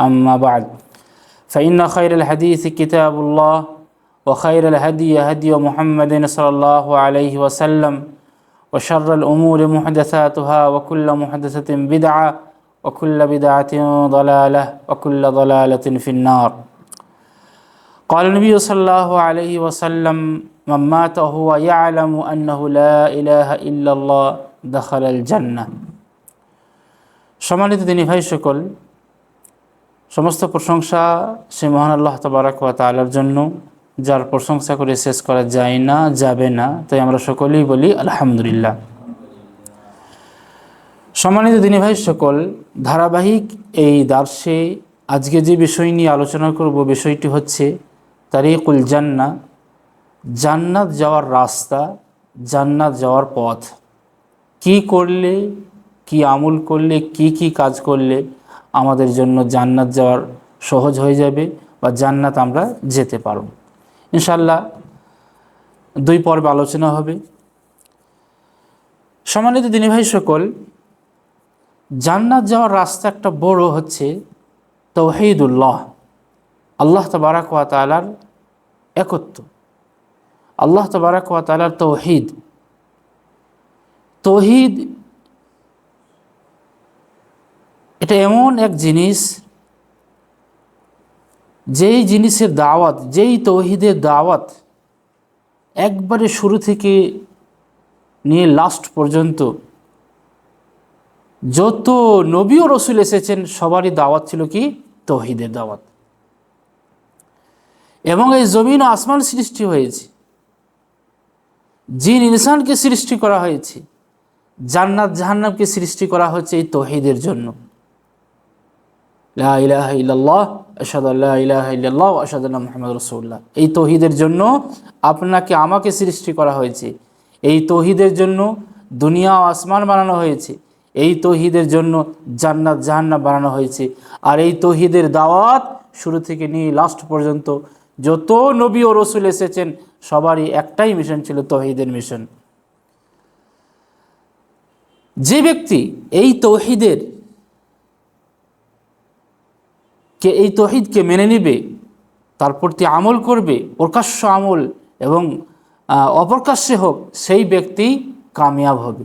أما بعد فإن خير الحديث كتاب الله وخير الهدي هدي محمد صلى الله عليه وسلم وشر الأمور محدثاتها وكل محدثة بدعة وكل بدعة ضلالة وكل ضلالة في النار قال النبي صلى الله عليه وسلم من مات وهو يعلم أنه لا إله إلا الله دخل الجنة সম্মানিত তিনি ভাই সকল সমস্ত প্রশংসা সে মহান আল্লাহ তবারাক ওয়া তাআলার জন্য, যার প্রশংসা করে শেষ করা যায় না, যাবে না। তাই আমরা সকলেই বলি, আলহামদুলিল্লাহ। সম্মানিত দিনী ভাই সকল, ধারাবাহিক এই দার্সে আজকে যে বিষয় নিয়ে আলোচনা করব, বিষয়টি হচ্ছে তারিকুল জান্না জান্নাত যাওয়ার রাস্তা, জান্নাত যাওয়ার পথ। কি করলে, কি আমল করলে, কি কি কাজ করলে আমাদের জন্য জান্নাত যাওয়ার সহজ হয়ে যাবে বা জান্নাত আমরা যেতে পারব। ইনশাল্লাহ দুই পর্বে আলোচনা হবে। সম্মানিত দিনী ভাই সকল, জান্নাত যাওয়ার রাস্তা একটা বড় হচ্ছে তৌহিদুল্লাহ, আল্লাহ তবারাক তালার একত্ব। আল্লাহ তবারাক তালার তৌহিদ। তৌহিদ এটা এমন এক জিনিস, যেই জিনিসের দাওয়াত, যেই তৌহিদের দাওয়াত একবারে শুরু থেকে নিয়ে লাস্ট পর্যন্ত যত নবী ও রসুল এসেছেন, সবারই দাওয়াত ছিল কি? তৌহিদের দাওয়াত। এবং এই জমিন ও আসমান সৃষ্টি হয়েছে। জিন ইনসানকে সৃষ্টি করা হয়েছে। জান্নাত জাহান্নামকে সৃষ্টি করা হয়েছে এই তহিদের জন্য। লা ইলাহা ইল্লাল্লাহ, আশহাদু আল্লা ইলাহা আশহাদু আন্না মুহাম্মাদুর রাসূলুল্লাহ। এই তৌহিদের জন্য আপনাকে, আমাকে সৃষ্টি করা হয়েছে। এই তৌহিদের জন্য দুনিয়া ও আসমান বানানো হয়েছে। এই তৌহিদের জন্য জান্নাত, জাহান্নাম বানানো হয়েছে। আর এই তৌহিদের দাওয়াত শুরু থেকে নিয়ে লাস্ট পর্যন্ত যত নবী ও রসুল এসেছেন, সবারই একটাই মিশন ছিল তৌহিদের মিশন যে ব্যক্তি এই তৌহিদের কে এই তহিদকে মেনে নিবে, তার প্রতি আমল করবে, প্রকাশ্য আমল এবং অপ্রকাশ্যে হোক, সেই ব্যক্তি কামিয়াব হবে।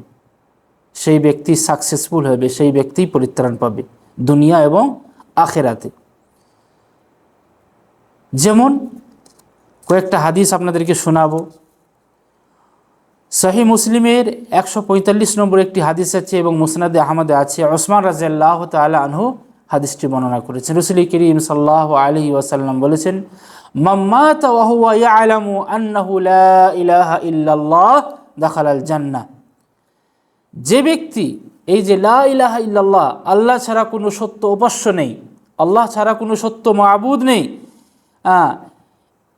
সেই ব্যক্তি সাকসেসফুল হবে, সেই ব্যক্তি পরিত্রাণ পাবে দুনিয়া এবং আখেরাতে। যেমন কয়েকটা হাদিস আপনাদেরকে শোনাবো। শাহী মুসলিমের একশো পঁয়তাল্লিশ নম্বর একটি হাদিস আছে এবং মুসনাদে আহমদে আছে, ওসমান রাজিয়াল্লাহ তালা আনহু হাদিসটি বর্ণনা করেছেন। রসুল করিম সাল্লাহ আলহি ওয়াসাল্লাম বলেছেন ইলাহা দাখালাল যে ব্যক্তি, এই যে লা ইলাহা আল্লাহ ছাড়া কোনো সত্য উপাস্য নেই, আল্লাহ ছাড়া কোনো সত্য মাবুদ নেই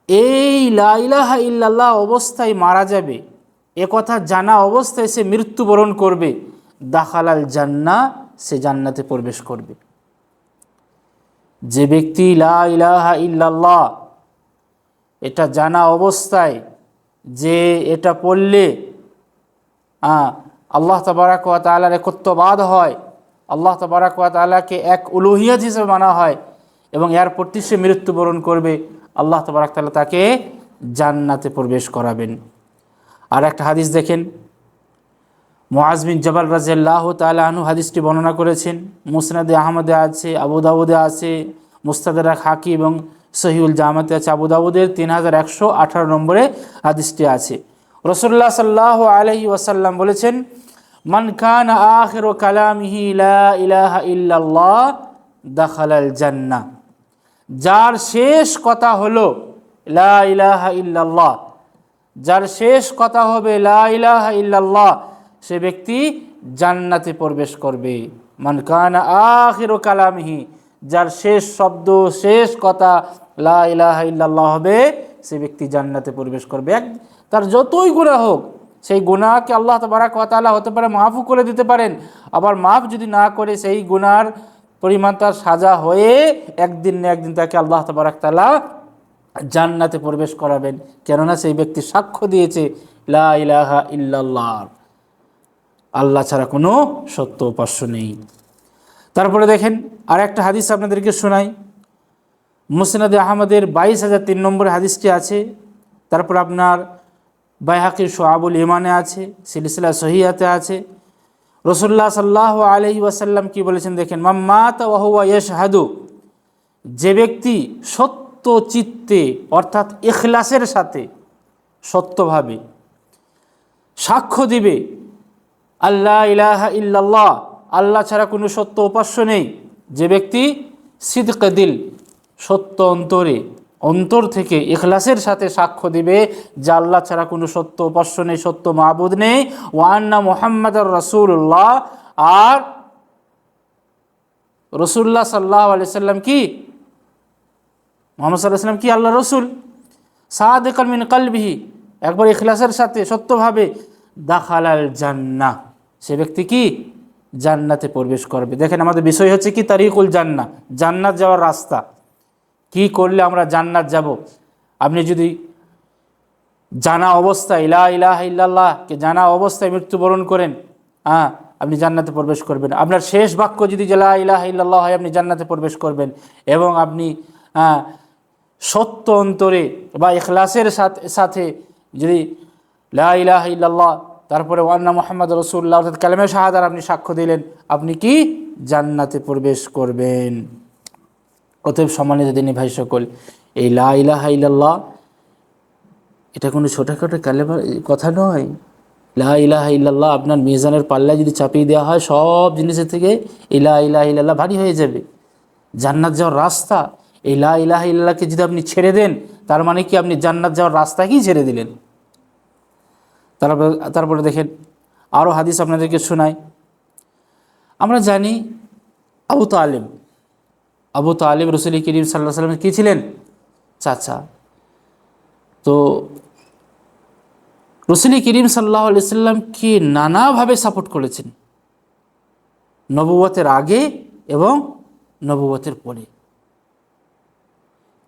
এই লা ইলাহা ইল্লাল্লাহ অবস্থায় মারা যাবে, এ কথা জানা অবস্থায় সে মৃত্যুবরণ করবে, দাখালাল জান্না সে জান্নাতে প্রবেশ করবে। যে ব্যক্তি লা ইলাহা ইল্লাল্লাহ, এটা জানা অবস্থায় যে এটা পড়লে আল্লাহ তবারাক তালার একত্ববাদ হয়। আল্লাহ তবারাক তালাকে এক উলুহিয়াত হিসেবে মানা হয় এবং এর প্রতি সে মৃত্যুবরণ করবে। আল্লাহ তবারাক তালা তাকে জান্নাতে প্রবেশ করাবেন। আর একটা হাদিস দেখেন মোয়াজবিন জবাল রাজিয়াল্লাহ তালু হাদিসটি বর্ণনা করেছেন। মুসনাদে আহমদে আছে আবুদাউদে আছে মুস্তাদারা খাকি এবং সহিউল জামাতে আছে। আবুদাউদের তিন হাজার একশো আঠারো নম্বরে হাদিসটি আছে। রসুল্লাহ সাল্লাহ আলহি ওয়াসাল্লাম বলেছেন, মান খান আখির লা ইলাহা ইল্লাল্লাহ দাখালাল জান্নাহ যার শেষ কথা হলো, লা ইলাহা ইল্লাল্লাহ। যার শেষ কথা হবে, লা ইলাহা ইল্লাল্লাহ। সে ব্যক্তি জান্নাতে প্রবেশ করবে। মান কান আখির কালামহি, যার শেষ শব্দ, শেষ কথা লা ইল্লাল্লাহ হবে, সে ব্যক্তি জান্নাতে প্রবেশ করবে। এক, তার যতই গুণা হোক, সেই গুণাকে আল্লাহ তবারাক তাআলা হতে পারে মাফও করে দিতে পারেন। আবার মাফ যদি না করে, সেই গুনার পরিমাণ তার সাজা হয়ে একদিন না একদিন তাকে আল্লাহ তবারাক তালা জান্নাতে প্রবেশ করাবেন। কেননা সেই ব্যক্তি সাক্ষ্য দিয়েছে, লা ইলাহা ইল্লাল্লাহ। আল্লাহ ছাড়া কোনো সত্য উপাস্য নেই। তারপরে দেখেন আর একটা হাদিস আপনাদেরকে শোনাই। মুসনাদে আহমদের বাইশ হাজার তিন নম্বর হাদিসটি আছে। তারপর আপনার বাইহাকির সোয়াবুল ইমানে আছে, সিলসিলা সহিয়াতে আছে। রসুল্লাহ সাল্লাহ আলহি ওয়াসাল্লাম কি বলেছেন দেখেন মাম্মাত ওয়াহুয়া ইয়শহাদু যে ব্যক্তি সত্য চিত্তে, অর্থাৎ এখলাসের সাথে সত্যভাবে সাক্ষ্য দিবে আল্লাহ ইলাহা ইল্লাল্লাহ, আল্লাহ ছাড়া কোনো সত্য উপাস্য নেই। যে ব্যক্তি সিদ্ক দিল, সত্য অন্তরে, অন্তর থেকে ইখলাসের সাথে সাক্ষ্য দিবে, যে আল্লাহ ছাড়া কোনো সত্য উপাস্য নেই, সত্য মাহবুদ নেই। ওয়ান্না মোহাম্মদ রসুল্লাহ আর রসুল্লাহ সাল্লাহ আলি সাল্লাম কি? মোহাম্মদ সাল্লাহ সাল্লাম কি? আল্লাহ রসুল। সাদ মিন কালবিহি। একবার ইখলাসের সাথে সত্যভাবে দাখালাল জান্না সে ব্যক্তি কি? জান্নাতে প্রবেশ করবে। দেখেন আমাদের বিষয় হচ্ছে কি? তারিকুল জান্না জান্নাত যাওয়ার রাস্তা। কি করলে আমরা জান্নাত যাব? আপনি যদি জানা অবস্থায় ইলা ইলাহ ইল্লাল্লাহকে জানা অবস্থায় মৃত্যুবরণ করেন হ্যাঁ আপনি জান্নাতে প্রবেশ করবেন। আপনার শেষ বাক্য যদি জেলা ইলাহ ইল্লাল্লাহ হয়, আপনি জান্নাতে প্রবেশ করবেন। এবং আপনি সত্য অন্তরে বা ইখলাসের সাথে সাথে যদি লা ইলাহ ইল্লাল্লাহ তারপরে ওয়ান্না মোহাম্মদ রসুল্লাহ অর্থাৎ কালেমে শাহাদার আপনি সাক্ষ্য দিলেন, আপনি কি? জান্নাতে প্রবেশ করবেন। অতএব সম্মানিত দিনী ভাই সকল, এই লা ইলাহা এটা কোনো ছোটোখাটো কালেমা, কথা নয়। লা ইলাহা ইল্লাল্লাহ, আপনার মিজানের পাল্লায় যদি চাপিয়ে দেওয়া হয়, সব জিনিসের থেকে এই লা ইলাহা ইল্লাল্লাহ ভারী হয়ে যাবে। জান্নাত যাওয়ার রাস্তা, এই লা ইলাহা ইল্লাহকে যদি আপনি ছেড়ে দেন, তার মানে কি আপনি জান্নাত যাওয়ার রাস্তাকেই ছেড়ে দিলেন? তারপরে তারপরে দেখেন আরও হাদিস আপনাদেরকে শোনাই। আমরা জানি আবু তালিম আবু তালিম রসুল করিম সাল্লাহ সাল্লাম কী ছিলেন? চাচা। তো রসুল করিম সাল্লাহ আলি সাল্লামকে নানাভাবে সাপোর্ট করেছেন? নবুয়তের আগে এবং নবুয়তের পরে।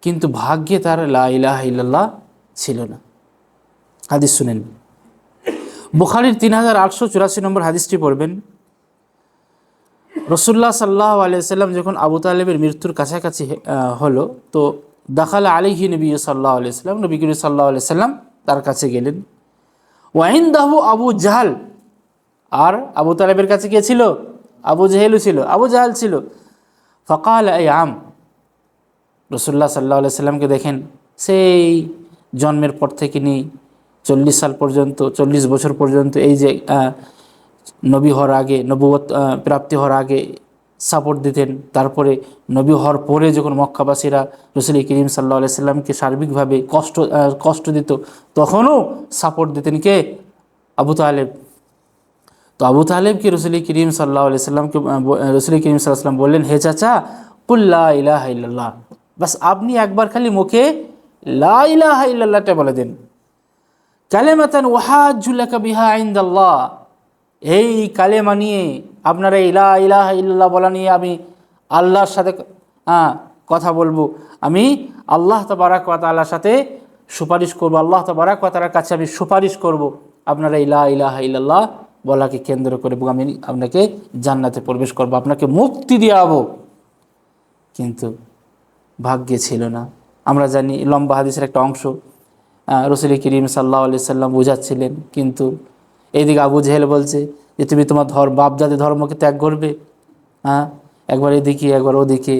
কিন্তু ভাগ্যে তার লা ইলাহ ইল্লাল্লাহ ছিল না। হাদিস শুনেন। বুখারির তিন হাজার আটশো চুরাশি নম্বর হাদিসটি পড়বেন। রসুল্লাহ সাল্লাহ আলিয়াল্লাম যখন আবু তালেবের মৃত্যুর কাছাকাছি হলো, তো দাখাল আলিহি নবী সাল্লাহ আলিয়াল্লাম নবী করিম সাল্লাহ আলিয়াল্লাম তার কাছে গেলেন। ওয়াইন দাহু আবু জাহাল, আর আবু তালেবের কাছে কে ছিল? আবু জাহেলও ছিল, আবু জাহাল ছিল। ফকাল, এই আম। রসুল্লাহ সাল্লাহ সাল্লামকে দেখেন, সেই জন্মের পর থেকে নিয়ে চল্লিশ সাল পর্যন্ত চল্লিশ বছর পর্যন্ত এই যে নবী হওয়ার আগে নবুয়ত আহ, প্রাপ্তি হওয়ার আগে সাপোর্ট দিতেন। তারপরে নবী হওয়ার পরে যখন মক্কাবাসীরা রসুল করিম সাল্লাহ সাল্লামকে সার্বিকভাবে কষ্ট কষ্ট দিত তখনও সাপোর্ট দিতেন কে? আবু তালেব। তো আবু তালেবকে রসুল করিম সাল্লাহ সাল্লামকে রসুল করিম সাল্লাহ সাল্লাম বললেন হে চাচা কুল্লা ইলাহা ইল্লাল্লাহ। বাস আপনি একবার খালি মুখে লা ইলাহা বলে দিন। কালেমাতান ওয়াহাজুল্লাকা বিহা আইন্দাল্লাহ এই কালেমা নিয়ে আপনারা ইলা ইলাহ ইল্লাল্লাহ বলা নিয়ে আমি আল্লাহর সাথে হ্যাঁ কথা বলব। আমি আল্লাহ তবারাক তাআলার সাথে সুপারিশ করব। আল্লাহ তবারাক তাআলার কাছে আমি সুপারিশ করব। আপনারা ইলা ইলাহা ইল্লাল্লাহ বলাকে কেন্দ্র করে এবং আমি আপনাকে জান্নাতে প্রবেশ করব। আপনাকে মুক্তি দিয়াবো। কিন্তু ভাগ্যে ছিল না। আমরা জানি লম্বা হাদিসের একটা অংশ। রসুল করিম সাল্লাহ আলি সাল্লাম বুঝাচ্ছিলেন। কিন্তু এইদিকে আবু জেহেল বলছে যে, তুমি তোমার ধর, বাপজাতি ধর্মকে ত্যাগ করবে? হ্যাঁ একবার এদিকে, একবার ওদিকে।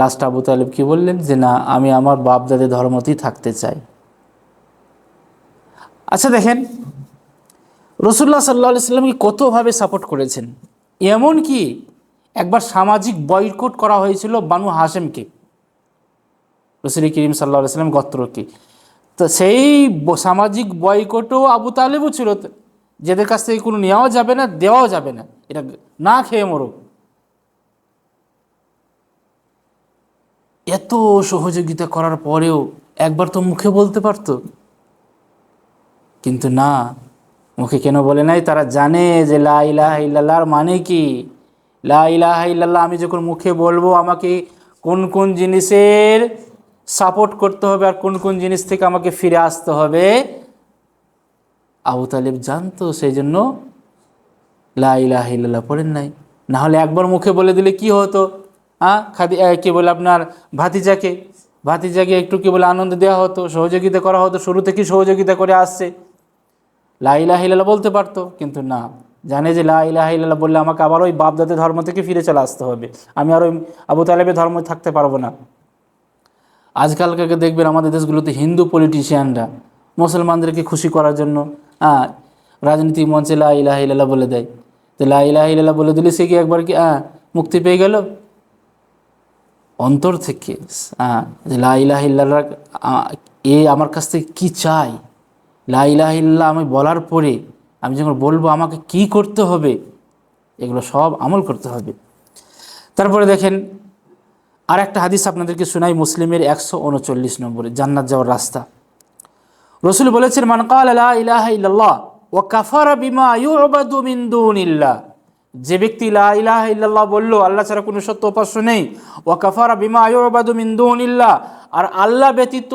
লাস্ট আবু তালেব কি বললেন? যে, না, আমি আমার বাপদাদি ধর্মতেই থাকতে চাই। আচ্ছা দেখেন, রসুল্লাহ সাল্লাহ সাল্লামকে কতভাবে সাপোর্ট করেছেন? এমন কি একবার সামাজিক বয়কট করা হয়েছিল বানু হাসেমকে রসুল করিম সাল্লাহ সাল্লাম গোত্রকে। তো সেই সামাজিক বয়কটও আবু তালেবও ছিল যাদের কাছ থেকে কোনো নেওয়াও যাবে না, দেওয়াও যাবে না। এটা না খেয়ে মরো। এত সহযোগিতা করার পরেও একবার তো মুখে বলতে পারতো। কিন্তু না, মুখে কেন বলে নাই? তারা জানে যে লা ইলাহা ইল্লাল্লাহর মানে কি? লা ইলাহা ইল্লাল্লাহ, আমি যখন মুখে বলব, আমাকে কোন কোন জিনিসের সাপোর্ট করতে হবে আর কোন কোন জিনিস থেকে আমাকে ফিরে আসতে হবে। আবু তালেব জানতো সেই জন্য লা ইলাহা ইল্লাল্লাহ পড়েন নাই। না হলে একবার মুখে বলে দিলে কি হতো? হ্যাঁ খাদি কি বলে আপনার ভাতিজাকে? ভাতিজাকে একটু কি বলে আনন্দ দেওয়া হতো? সহযোগিতা করা হতো? শুরু থেকেই সহযোগিতা করে আসছে? লা ইলাহা বলতে পারতো, কিন্তু না। জানে যে লা ইলাহা ইল্লাল্লাহ বললে আমাকে আবার ওই বাপদাদের ধর্ম থেকে ফিরে চলে আসতে হবে। আমি আর ওই আবু তালেবের ধর্ম থাকতে পারব না। আজকালকাকে দেখবেন আমাদের দেশগুলোতে হিন্দু পলিটিশিয়ানরা মুসলমানদেরকে খুশি করার জন্য হ্যাঁ রাজনীতি মঞ্চে লা বলে দেয়। তো লা বলে দিলে সে কি একবার কি হ্যাঁ মুক্তি পেয়ে গেল? অন্তর থেকে হ্যাঁ লা এ আমার কাছ থেকে কী চাই? লা আমি বলার পরে আমি যখন বলব আমাকে কি করতে হবে, এগুলো সব আমল করতে হবে। তারপরে দেখেন আর একটা হাদিস আপনাদেরকে শোনাই মুসলিমের একশো উনচল্লিশ নম্বরে, জান্নাত যাওয়ার রাস্তা। রসুল বলেছেন, মান কাল লা ইলাহা মিন যে ব্যক্তি লা ইলাহা ইল্লাল্লাহ বলল, আল্লাহ ছাড়া কোনো সত্য উপাস্য নেই। ওয়া কাফারা বিমা ইউবাদু মিন দুনিল্লাহ। আর আল্লাহ ব্যতীত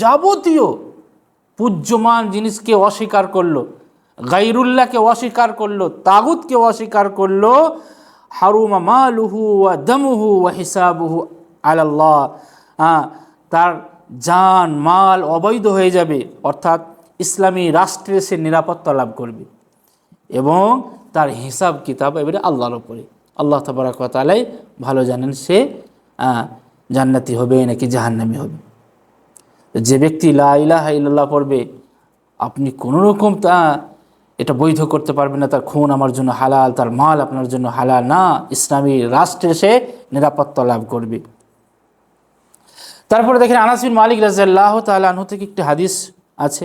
যাবতীয় পূজ্যমান জিনিসকে অস্বীকার করল গাইরুল্লাহকে অস্বীকার করল, তাগুতকে অস্বীকার করল হারুমা মালুহু ওয়া দামুহু ওয়া হিসাবুহু আলাল্লাহ। তার জান, মাল অবৈধ হয়ে যাবে, অর্থাৎ ইসলামী রাষ্ট্রে সে নিরাপত্তা লাভ করবে এবং তার হিসাব, কিতাব এবারে আল্লাহর ওপরে আল্লাহ তবরাকালাই ভালো জানেন সে জান্নাতি হবে নাকি জাহান্নামি হবে। যে ব্যক্তি লা ইলাহা ইল্লাল্লাহ পড়বে, আপনি কোনো রকম তা এটা বৈধ করতে পারবেন না, তার খুন আমার জন্য হালাল, তার মাল আপনার জন্য হালাল না, ইসলামী রাষ্ট্রে সে নিরাপত্তা লাভ করবে। তারপরে দেখেন আনাসিন মালিক রাজাল্লাহ তালু থেকে একটি হাদিস আছে,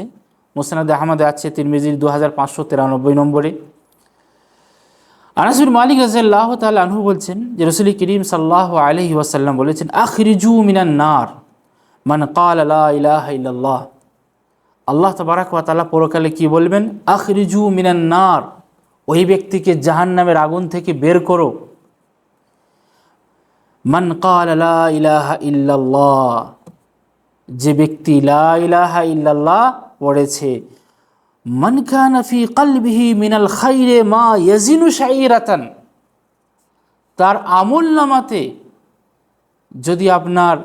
মুসনাদ আহমদে আছে, তিরমিজির দু হাজার পাঁচশো তিরানব্বই নম্বরে। আনাসির মালিক রাজাল্লাহ তালু বলছেন যে রসুল করিম সাল্লাহ আলহি ওয়াসাল্লাম বলেছেন, আখরিজু মিনান নার, মান কাল লা ইলাহা ইল্লাল্লাহ। আল্লাহ তবারাক ওয়া তাআলা পরকালে কি বলবেন? আখরিজু মিনান নার ওই ব্যক্তিকে জাহান্নামের আগুন থেকে বের করো। মান কাল ইলাহা ইল্লাল্লাহ যে ব্যক্তি লা ইলাহা পড়েছে। মান কানা ফি কলবিহি মিনাল খাইরে মা ইয়াজিনু তার আমল নামাতে যদি আপনার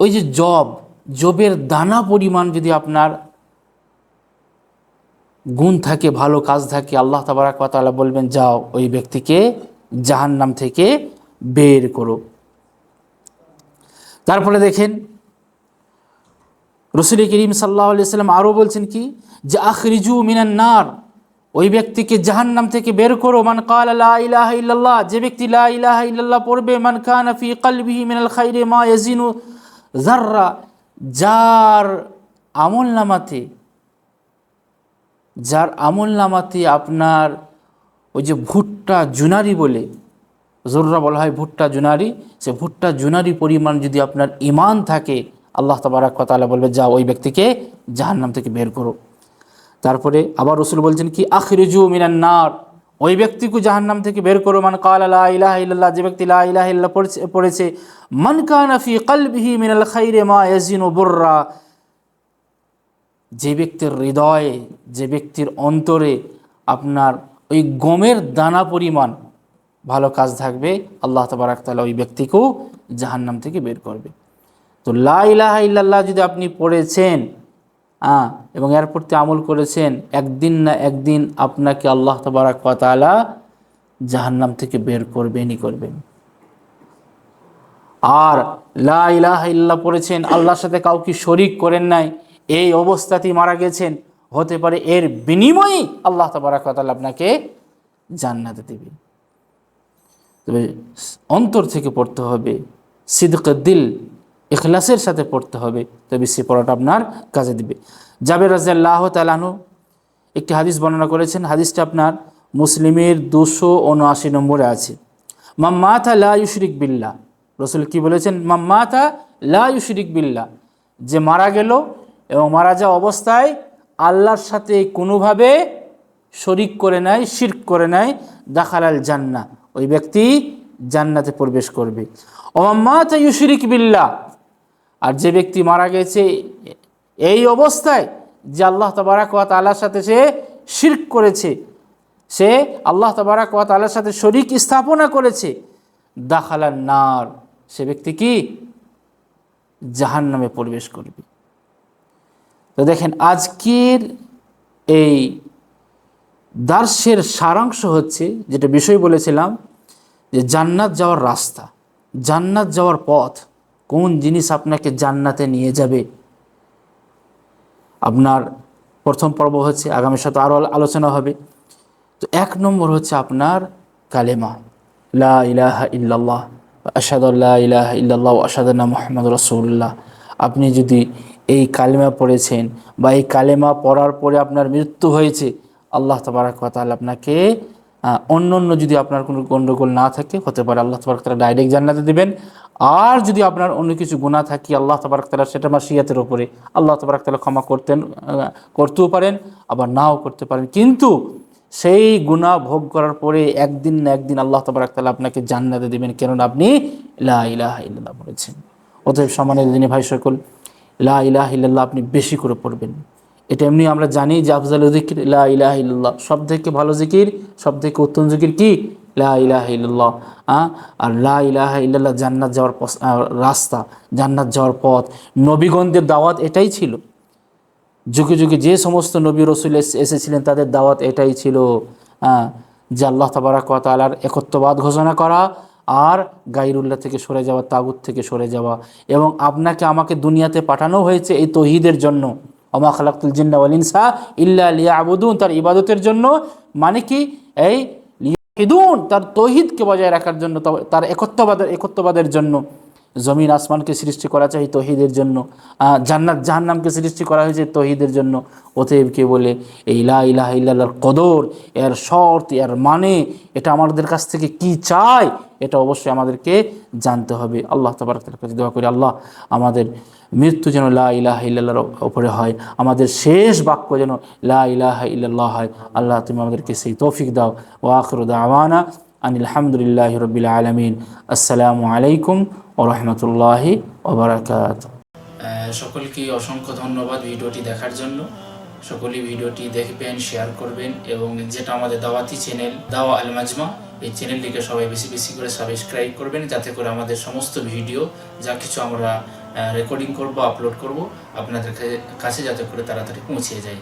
ওই যে জব জবের দানা পরিমাণ যদি আপনার গুণ থাকে, ভালো কাজ থাকে, আল্লাহ তাবারাক ওয়া বলবেন, যাও, ওই ব্যক্তিকে জাহান্নাম থেকে বের করো। তারপরে দেখেন, রসুল করিম সাল্লাহ সাল্লাম আরও বলছেন কি, যে আখরিজু মিনান নার ওই ব্যক্তিকে জাহান্নাম থেকে বের করো। মান কাল ইলাহা ইল্লাল্লাহ যে ব্যক্তি লা ইলাহা পড়বে, মান খাইরে মা যার আমল নামাতে, যার আমল নামাতে আপনার ওই যে ভুট্টা জুনারি বলে জরুরা বলা হয় ভুট্টা জুনারি, সে ভুট্টা জুনারি পরিমাণ যদি আপনার ইমান থাকে, আল্লাহ তবারাক তাআলা বলবে যা ওই ব্যক্তিকে জাহান্নাম থেকে বের করো। তারপরে আবার রসুল বলছেন কি, আখরিজু মিনান নার। ওই ব্যক্তিকে জাহান্নাম থেকে বের করো। মান কাল লা ইলাহা ইল্লাল্লাহ, যে ব্যক্তি লা ইলাহা ইল্লাল্লাহ পড়েছে পড়েছে, মান কানা ফি কলবিহি মিনাল খাইরে মা ইয়াজিনু বুররা যে ব্যক্তির হৃদয়ে, যে ব্যক্তির অন্তরে আপনার ওই গমের দানা পরিমাণ ভালো কাজ থাকবে, আল্লাহ তবারাক তাআলা ওই ব্যক্তিকেও জাহান্নাম থেকে বের করবে। তো লা ইলাহা ইল্লাল্লাহ যদি আপনি পড়েছেন এবং এর প্রতি আমল করেছেন, একদিন না একদিন আপনাকে আল্লাহ তবারাক তাআলা জাহান্নাম থেকে বের করবেনই করবেন। আর লা ইলাহা পড়েছেন, আল্লাহর সাথে কাউকে শরিক করেন নাই, এই অবস্থাতেই মারা গেছেন, হতে পারে এর বিনিময়েই আল্লাহ তবারাক তাআলা আপনাকে জান্নাতে দেবে। তবে অন্তর থেকে পড়তে হবে, সিদ্ক দিল ইখলাসের সাথে পড়তে হবে, তবে সে পড়াটা আপনার কাজে দিবে। জাবের রাজিয়াল্লাহ তালানু একটি হাদিস বর্ণনা করেছেন, হাদিসটা আপনার মুসলিমের দুশো উনআশি নম্বরে আছে। মাম্মাথা লা ইউশরিক বিল্লাহ। রসুল কি বলেছেন? মাম্মাতা লা ইউশরিক বিল্লাহ। যে মারা গেল এবং মারা যাওয়া অবস্থায় আল্লাহর সাথে কোনোভাবে শরিক করে নেয় শির্ক করে নেয় দাখালাল জান্না ওই ব্যক্তি জান্নাতে প্রবেশ করবে। ওমাম্মাতা ইউশরিক বিল্লাহ। আর যে ব্যক্তি মারা গেছে, এই অবস্থায় যে আল্লাহ তবারাক ওয়া তাআলার সাথে সে শির্ক করেছে, সে আল্লাহ তবারাক ওয়া তাআলার সাথে শরিক স্থাপনা করেছে দাখালার নার, সে ব্যক্তি কি? জাহান নামে প্রবেশ করবে। তো দেখেন, আজকের এই দার্সের সারাংশ হচ্ছে যেটা বিষয় বলেছিলাম, যে জান্নাত যাওয়ার রাস্তা, জান্নাত যাওয়ার পথ কোন জিনিস আপনাকে জান্নাতে নিয়ে যাবে? আপনার প্রথম পর্ব হচ্ছে, আগামী সাথে আরও আলোচনা হবে। তো এক নম্বর হচ্ছে আপনার কালেমা, লা ইলাহা ইল্লাল্লাহ আসাদুল্লাহ ইলাহা ইল্লাল্লাহ আসাদুল্লাহ মোহাম্মদ রসুল্লাহ আপনি যদি এই কালেমা পড়েছেন বা এই কালেমা পড়ার পরে আপনার মৃত্যু হয়েছে, আল্লাহ তবারাক তাহলে আপনাকে অন্য অন্য যদি আপনার কোনো গণ্ডগোল না থাকে, হতে পারে আল্লাহ তবারক তালা ডাইরেক্ট জান্নাতে দেবেন। আর যদি আপনার অন্য কিছু গুণা থাকে, আল্লাহ তবারক তালা সেটা মাসিয়াতের ওপরে আল্লাহ তবারক তালা ক্ষমা করতেন করতেও পারেন, আবার নাও করতে পারেন। কিন্তু সেই গুণা ভোগ করার পরে একদিন না একদিন আল্লাহ তবারক তালা আপনাকে জান্নাতে দেবেন। কেননা আপনি লা ইলাহা বলেছেন। অতএব সম্মানের দিনে ভাই সকল লা ইলাহা আপনি বেশি করে পড়বেন। এটা এমনি আমরা জানি যে আফজাল জিকির, লা ইলাহা সব থেকে ভালো জিকির সব থেকে উত্তম জিকির কি? লা ইলাহা আহ? আর লা ইলাহা ইল্লাল্লাহ জান্নাত যাওয়ার রাস্তা, জান্নাত যাওয়ার পথ, নবীগণদের দাওয়াত এটাই ছিল। যুগে যুগে যে সমস্ত নবী রসুল এস- এসেছিলেন, তাদের দাওয়াত এটাই ছিল। হ্যাঁ যে আল্লাহ তাবারাক ওয়া তাআলার একত্ববাদ ঘোষণা করা আর গাইরুল্লাহ থেকে সরে যাওয়া, তাগুত থেকে সরে যাওয়া। এবং আপনাকে আমাকে দুনিয়াতে পাঠানো হয়েছে এই তহিদের জন্য। অমা খালাকুল জিন্না ইনসা ইল্লা লিয়াবুদুন, তার ইবাদতের জন্য মানে কি? এই লিয়াহিদুন তার তহিদকে বজায় রাখার জন্য তার- একত্ববাদের একত্ববাদের জন্য। জমিন আসমানকে সৃষ্টি করা চাই তহিদের জন্য। জান্নাত, জাহান্নামকে সৃষ্টি করা হয়েছে তহিদের জন্য। অতএব কে বলে, এই লা ইলাহা ইল্লাল্লাহর কদর, এর শর্ত, এর মানে এটা আমাদের কাছ থেকে কি চায়? এটা অবশ্যই আমাদেরকে জানতে হবে। আল্লাহ তাবারকের কাছে দোয়া করি। আল্লাহ আমাদের মৃত্যু যেন লা ইলাহা ইল্লাল্লাহর ওপরে হয়। আমাদের শেষ বাক্য যেন লা ইলাহা ইল্লাল্লাহ হয়। আল্লাহ তুমি আমাদেরকে সেই তৌফিক দাও। ওয়াখরু দাওয়ানা আনিল হামদুলিল্লাহি রবিল আলমিন। আসসালামু আলাইকুম ও রহমতুল্লাহি ওবরাকাত সকলকে অসংখ্য ধন্যবাদ ভিডিওটি দেখার জন্য। সকলেই ভিডিওটি দেখবেন শেয়ার করবেন এবং যেটা আমাদের দাওয়াতি চ্যানেল দাওয়া আল মাজমা, এই চ্যানেলটিকে সবাই বেশি বেশি করে সাবস্ক্রাইব করবেন, যাতে করে আমাদের সমস্ত ভিডিও, যা কিছু আমরা রেকর্ডিং করব আপলোড করব আপনাদের কাছে যাতে করে তাড়াতাড়ি পৌঁছে যায়।